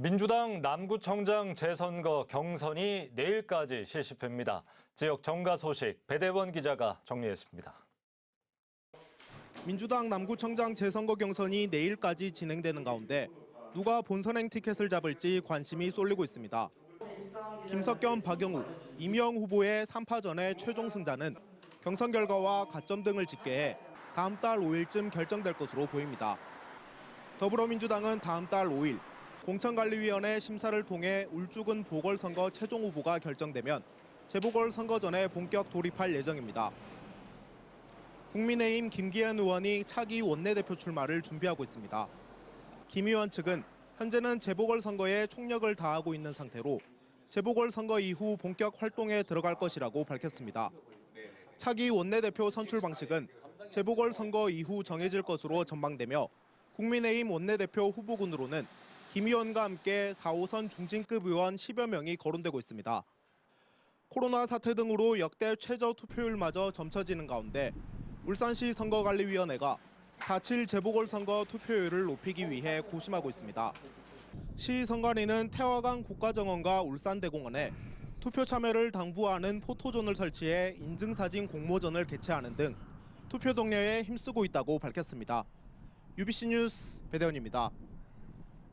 민주당 남구청장 재선거 경선이 내일까지 실시됩니다. 지역 정가 소식 배대원 기자가 정리했습니다. 민주당 남구청장 재선거 경선이 내일까지 진행되는 가운데 누가 본선행 티켓을 잡을지 관심이 쏠리고 있습니다. 김석겸, 박영우, 이명 후보의 3파전의 최종 승자는 경선 결과와 가점 등을 집계해 다음 달 5일쯤 결정될 것으로 보입니다. 더불어민주당은 다음 달 5일 공천관리위원회 심사를 통해 울주군 보궐선거 최종 후보가 결정되면 재보궐선거 전에 본격 돌입할 예정입니다. 국민의힘 김기현 의원이 차기 원내대표 출마를 준비하고 있습니다. 김 의원 측은 현재는 재보궐선거에 총력을 다하고 있는 상태로 재보궐선거 이후 본격 활동에 들어갈 것이라고 밝혔습니다. 차기 원내대표 선출 방식은 재보궐선거 이후 정해질 것으로 전망되며 국민의힘 원내대표 후보군으로는 김 의원과 함께 4호선 중진급 의원 10여 명이 거론되고 있습니다. 코로나 사태 등으로 역대 최저 투표율마저 점쳐지는 가운데 울산시 선거관리위원회가 4.7 재보궐선거 투표율을 높이기 위해 고심하고 있습니다. 시 선관위는 태화강 국가정원과 울산대공원에 투표 참여를 당부하는 포토존을 설치해 인증사진 공모전을 개최하는 등 투표 독려에 힘쓰고 있다고 밝혔습니다. UBC 뉴스 배대원입니다.